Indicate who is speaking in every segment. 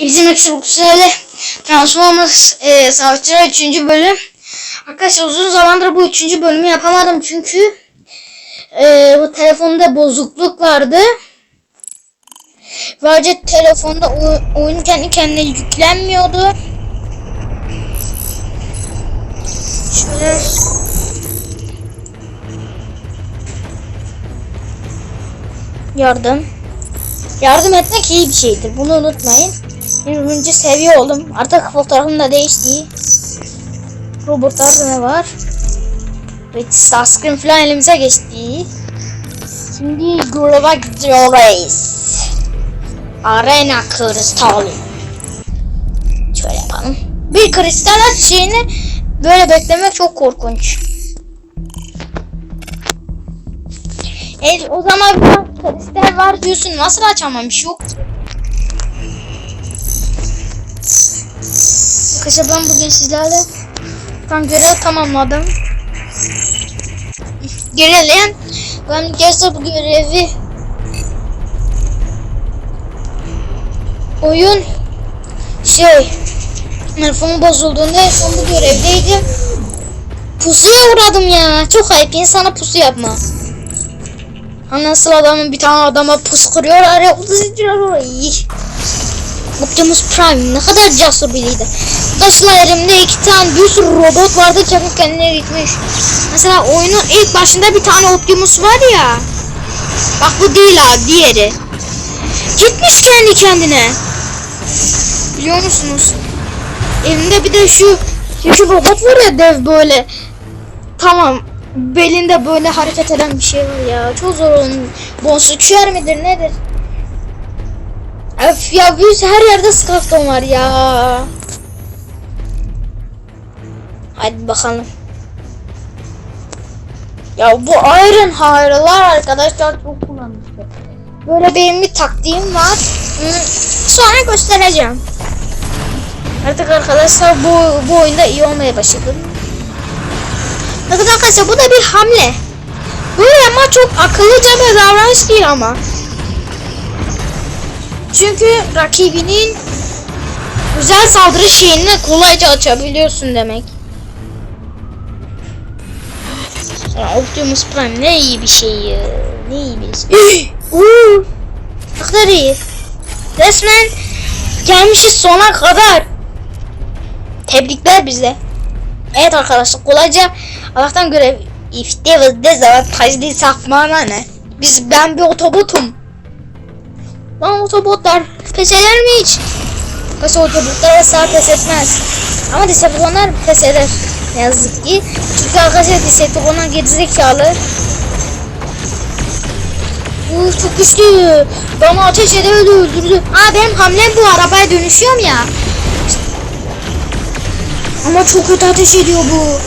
Speaker 1: Bizim Exodus'la Transformers e, Savaşçılar 3. bölüm. Arkadaşlar uzun zamandır bu 3. bölümü yapamadım çünkü e, bu telefonda bozukluk vardı. Ayrıca telefonda oy- oyun kendi kendine yüklenmiyordu. Şöyle yardım. Yardım etmek iyi bir şeydir. Bunu unutmayın. Birbirimizi seviyor oldum. Artık fotoğrafım da değişti. Robotlarda ne var? Ve Starscream falan elimize geçti. Şimdi gruba gidiyoruz. Arena kristali. Şöyle yapalım. Bir kristal şeyini böyle beklemek çok korkunç. E, o zaman bir kristal var diyorsun. Nasıl açamamış yok? Arkadaşlar ben bugün sizlerle tam görev tamamladım. Gerileyen ben gerçekten bu görevi oyun şey telefon bozulduğunda en son bu görevdeydim. Pusuya uğradım ya. Çok ayıp insana pusu yapma. Nasıl adamın bir tane adama pus kırıyorlar ya. Uzayıcılar orayı. Optimus Prime ne kadar cesur biriydi. Arkadaşlar elimde iki tane bir sürü robot vardı çabuk kendine gitmiş. Mesela oyunun ilk başında bir tane Optimus var ya. Bak bu değil ha diğeri. Gitmiş kendi kendine. Biliyor musunuz? Elinde bir de şu şu robot var ya dev böyle. Tamam. Belinde böyle hareket eden bir şey var ya. Çok zor onun. Bonsuçer midir nedir? Öf ya biz her yerde skafton var ya. Hadi bakalım. Ya bu Iron Hayırlar arkadaşlar çok kullanmıştı. Böyle benim bir taktiğim var. Sonra göstereceğim. Artık arkadaşlar bu, bu oyunda iyi olmaya başladım. Bakın arkadaşlar bu da bir hamle. Böyle ama çok akıllıca bir davranış değil ama. Çünkü rakibinin güzel saldırı şeyini kolayca açabiliyorsun demek. Ya Optimus Prime ne iyi bir şey ya. Ne iyi bir şey. Ne kadar iyi. Resmen gelmişiz sona kadar. Tebrikler bize. Evet arkadaşlar kolayca Allah'tan görev if there was disadvantage bana ne? Biz ben bir otobotum. Lan otobotlar pes eder mi hiç? Mesela otobotlar asla pes etmez. Ama Decepticonlar pes eder. Ne yazık ki. Çünkü arkadaşlar Decepticonlar gerizekalı. Uf çok güçlü. Bana ateş ede öldürdü. Aa benim hamlem bu arabaya dönüşüyorum ya. Ama çok kötü ateş ediyor bu.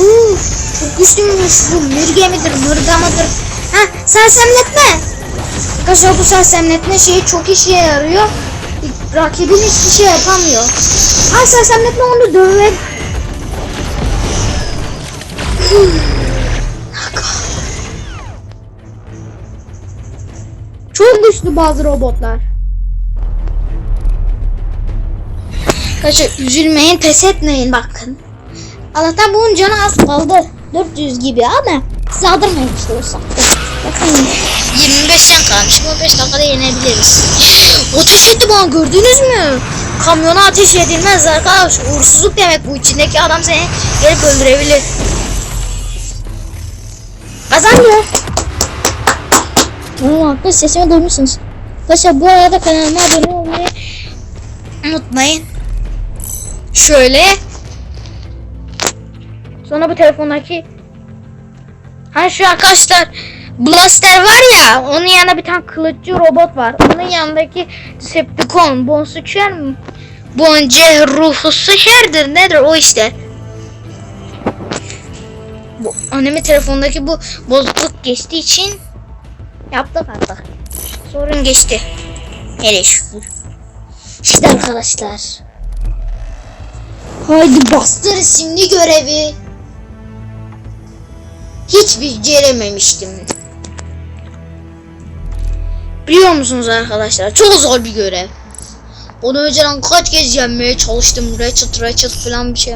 Speaker 1: Uf çok güçlüymüş bu. Mürge midir, mırga mıdır? Ha sersemletme. Arkadaşlar bu sersemletme şeyi çok işe yarıyor. Rakibin hiçbir şey yapamıyor. Ha sersemletme onu döver. Çok güçlü bazı robotlar. Arkadaşlar üzülmeyin, pes etmeyin bakın. Allah'tan bunun canı az kaldı. 400 gibi ama saldırmayın işte o saatte. Bakın 25 can kalmış. 15 dakikada yenebiliriz. Ateş etti bana gördünüz mü? Kamyona ateş edilmez arkadaş. Uğursuzluk demek bu içindeki adam seni gelip öldürebilir. Kazandı. Tamam arkadaşlar sesimi duymuşsunuz. Arkadaşlar bu arada kanalıma abone olmayı unutmayın. Şöyle. Sonra bu telefondaki Ha şu arkadaşlar Blaster var ya onun yanında bir tane kılıççı robot var. Onun yanındaki Decepticon Bonsuçer mi? Bonce ruhu sıçerdir nedir o işte. Bu annemin telefondaki bu bozukluk geçtiği için yaptık artık. Sorun geçti. Hele şükür. İşte arkadaşlar. Haydi bastır şimdi görevi. Hiç becerememiştim. Biliyor musunuz arkadaşlar? Çok zor bir görev. Onu önceden kaç kez yenmeye çalıştım. Ratchet Ratchet falan bir şey.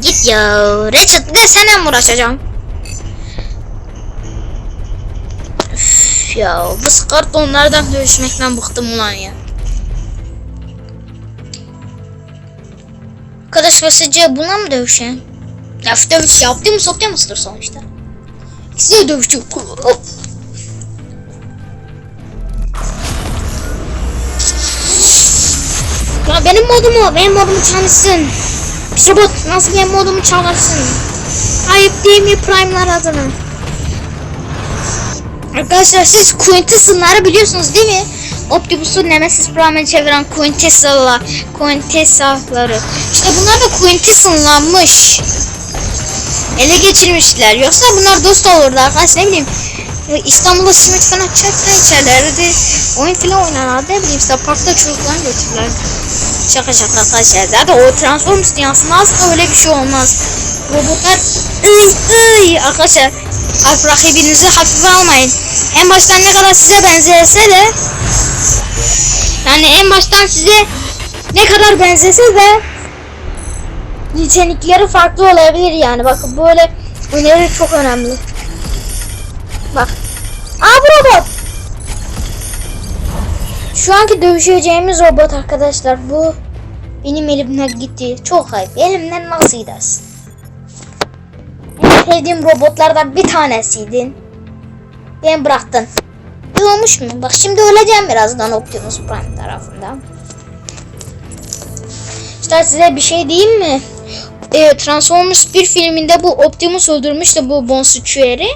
Speaker 1: Git ya. Ratchet gel seninle mi uğraşacağım? Üf ya bu skart onlardan dövüşmekten bıktım ulan ya. Arkadaşlar sizce bununla mı dövüşen? Şu dövüş yaptı mı soktu mıdır sonuçta? İkisi de dövüşüyor. Ya benim modumu, benim modumu çalmışsın. Pis robot nasıl benim modumu çalarsın? Ayıp değil mi Prime'lar adına? Arkadaşlar siz Quintesson'ları biliyorsunuz değil mi? Optimus'u Nemesis Prime'e çeviren Quintesson'lar, Quintesson'ları. İşte bunlar da Quintesson'lanmış. Ele geçirmişler. Yoksa bunlar dost olurdu arkadaşlar ne bileyim. İstanbul'da simit falan çay falan içerlerdi. Oyun falan oynarlardı ne bileyim işte parkta çocuklarını götürürler. Şaka şaka arkadaşlar. Zaten o Transformers dünyasında asla öyle bir şey olmaz. Robotlar ıy ıy arkadaşlar. Harf rakibinizi hafife almayın. En baştan ne kadar size benzese de yani en baştan size ne kadar benzese de nitelikleri farklı olabilir yani. Bakın böyle öneri çok önemli. Bak. Aa bu robot. Şu anki dövüşeceğimiz robot arkadaşlar bu benim elimden gitti. Çok ayıp. Elimden nasıl gidersin? En sevdiğim robotlardan bir tanesiydin. Beni bıraktın. Bir olmuş mu? Bak şimdi öleceğim birazdan Optimus Prime tarafından. İşte size bir şey diyeyim mi? Ee, Transformers 1 filminde bu Optimus öldürmüştü bu Bonsuchuer'i.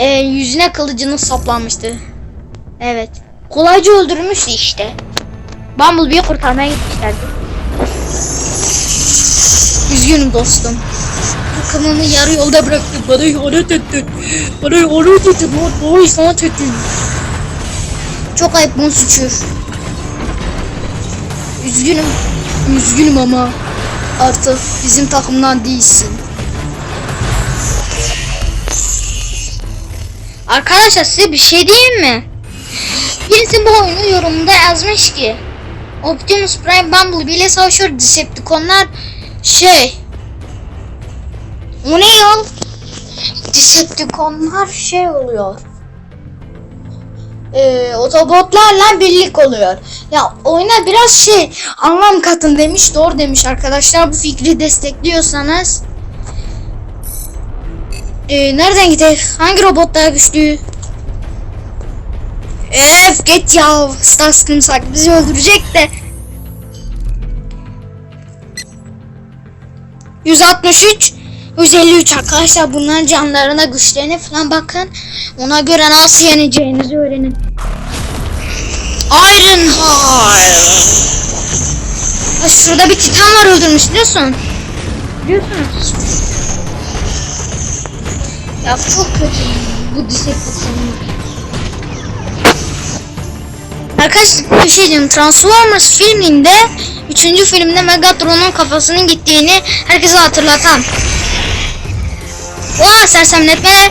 Speaker 1: Ee, yüzüne kılıcını saplanmıştı. Evet. Kolayca öldürmüştü işte. Bumblebee'yi kurtarmaya gitmişlerdi. Üzgünüm dostum. Takımımı yarı yolda bıraktın. Bana ihanet ettin. Bana ihanet ettin. Bana ihanet ettin. Çok ayıp bunun suçu. Üzgünüm. Üzgünüm ama artık bizim takımdan değilsin. Arkadaşlar size bir şey diyeyim mi? Birisi bu oyunu yorumunda yazmış ki Optimus Prime Bumblebee ile savaşıyor Decepticonlar şey O ne yol? Decepticonlar şey oluyor ee, Otobotlarla birlik oluyor. Ya oyuna biraz şey anlam katın demiş doğru demiş arkadaşlar bu fikri destekliyorsanız ee, nereden gidelim? Hangi robot daha güçlü? Öf git ya. Starscream sak bizi öldürecek de. 163 153 arkadaşlar bunların canlarına güçlerine falan bakın. Ona göre nasıl yeneceğinizi öğrenin. Ironhide. Ha, şurada bir titan var öldürmüş biliyorsun. Biliyorsunuz. Ya çok kötü bu Decepticonlar. Arkadaşlar bir şey diyeyim. Transformers filminde 3. filmde Megatron'un kafasının gittiğini herkese hatırlatan. Oha sersemletmeler.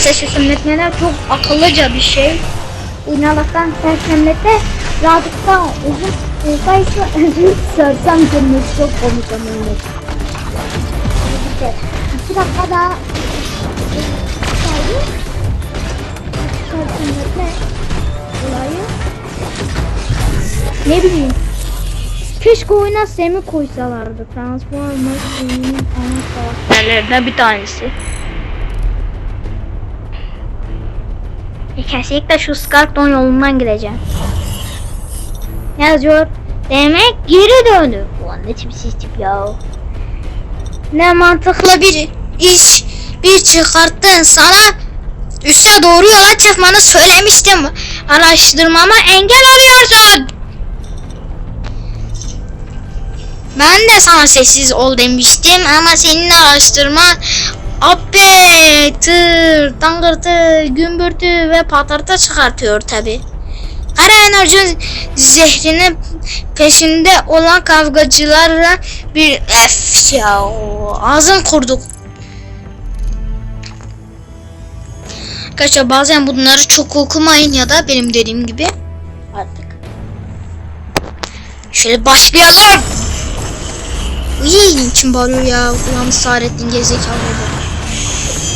Speaker 1: Sersemletmeler çok akıllıca bir şey. İnanaktan sersemlete daha uzun olsaydı sersem kelimesi çok komik ama. İki dakika daha sersemletme olayı ne bileyim. Keşke oyuna Sam'i koysalardı. Transformers filminin ana karakterlerinden bir tanesi. E, kesinlikle şu Skarkton yolundan gideceğim. Ne yazıyor? Demek geri döndü. Ulan ne tipsiz tip ya. Ne mantıklı bir iş bir çıkarttın sana üste doğru yola çıkmanı söylemiştim. Araştırmama engel arıyorsun. Ben de sana sessiz ol demiştim ama senin araştırman appe, tır, tangırtı, gümbürtü ve patırtı çıkartıyor tabi. Kara enerji zehrinin peşinde olan kavgacılarla bir F ya ağzın kurduk. Arkadaşlar bazen bunları çok okumayın ya da benim dediğim gibi artık Şöyle başlayalım. İyi kim bağırıyor ya? Kulağımı Saadettin gerizekalı oldu.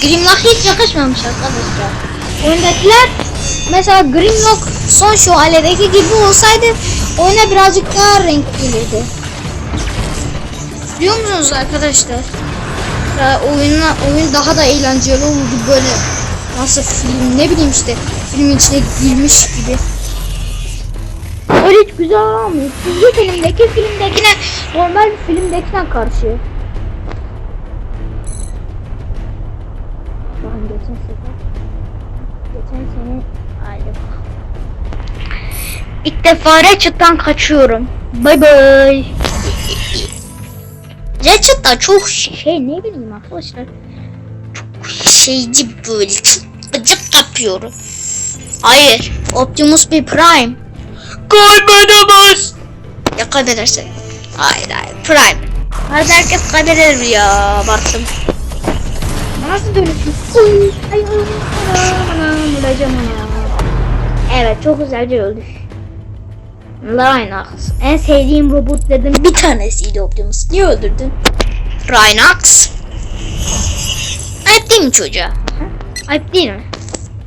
Speaker 1: Grimlock hiç yakışmamış arkadaşlar. Oyundakiler mesela Grimlock son şu aledeki gibi olsaydı oyuna birazcık daha renk gelirdi. Biliyor musunuz arkadaşlar? Ya oyun daha da eğlenceli olurdu böyle nasıl film ne bileyim işte filmin içine girmiş gibi. Öyle hiç güzel olmuyor. Çizgi filmdeki filmdekine normal bir filmdekine karşı. Bakın geçen sefer geçen sene aylık. İlk defa Ratchet'tan kaçıyorum. Bay bay. Ratchet çok şey ne bileyim arkadaşlar. Çok şeyci böyle çok gıcık yapıyor. Hayır. Optimus bir Prime. Kaybedemez. Ya kaybederse. Hayır hayır. Prime. Hadi herkes kaybeder ya. Baktım. Nasıl dönüşüm? Ay anam öleceğim. Evet çok güzelce öldük. Rhinox. En sevdiğim robot dedim bir tanesiydi Optimus. Niye öldürdün? Rhinox. Ayıp değil mi çocuğa? Ayıp değil mi?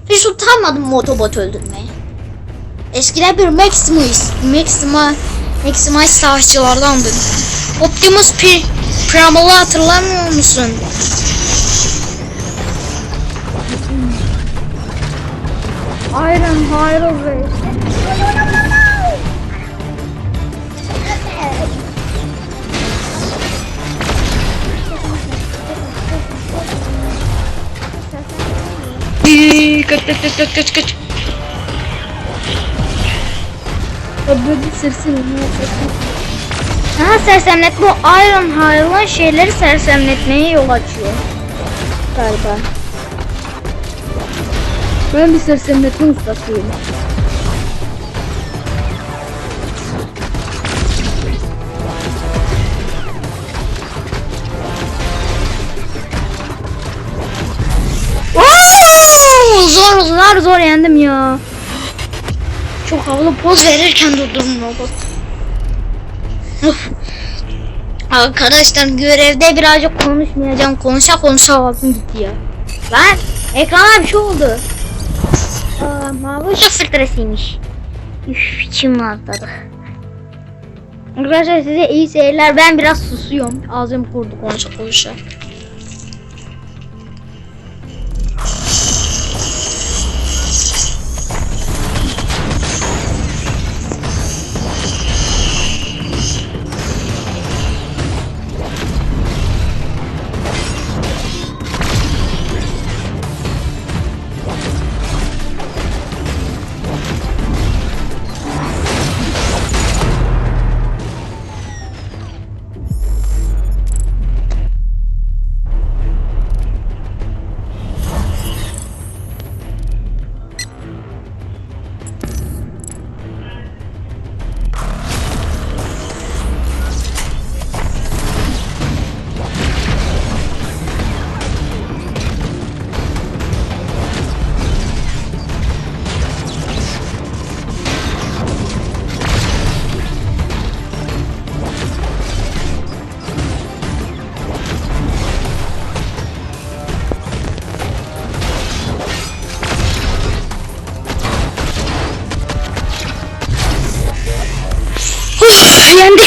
Speaker 1: Hiç utanmadım mı Autobot öldürmeye. Eskiden bir Maximus, Maxima, Maximize savaşçılardandı. Optimus Pri Primal'ı hatırlamıyor musun? Iron Hyrule Race. Kaç kaç kaç kaç kaç kaç. Ha sersemlet bu Iron High'ın şeyleri sersemletmeye yol açıyor. Galiba. Ben bir sersemletme ustasıyım. Zor yendim ya. Çok havalı poz verirken durdum robot. Arkadaşlar görevde birazcık konuşmayacağım. Konuşa konuşa ağzım gitti ya. Lan ekrana bir şey oldu. Aa, mavi ışık filtresiymiş. Üf içim rahatladı. Arkadaşlar size iyi seyirler. Ben biraz susuyorum. Ağzım kurdu konuşa konuşa.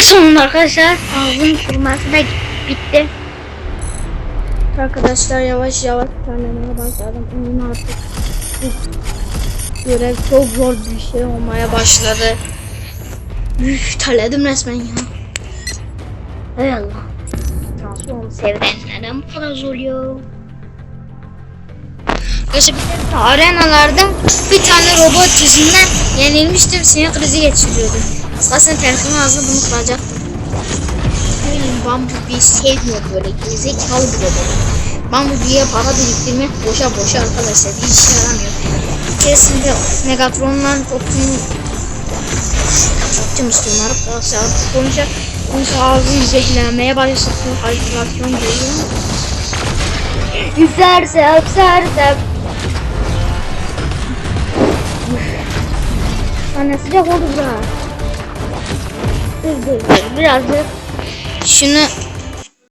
Speaker 1: Sonunda arkadaşlar. Ağzım kurması da bitti. Arkadaşlar yavaş yavaş terlemeye başladım. Oyun artık görev çok zor bir şey olmaya başladı. Üf, terledim resmen ya. Hay Allah. Transform sevden neden bu kadar zor ya? Arkadaşlar bir de arenalarda bir tane robot yüzünden yenilmiştim. Sinir krizi geçiriyordum. Aslında telefonun ağzına bunu kıracaktım. Benim Bumblebee'yi sevmiyor böyle gerizekalı bir robot. Bumblebee'ye para biriktirmek boşa boşa arkadaşlar. Bir işe yaramıyor. Bir keresinde Megatron'la Optimus Optimus diyorum arkadaşlar. Konuşa konuşa ağzını zehirlenmeye başlasın. Halüsinasyon geliyor. Üflerse öpserse Anne sıcak oldu
Speaker 2: birazcık
Speaker 1: Şunu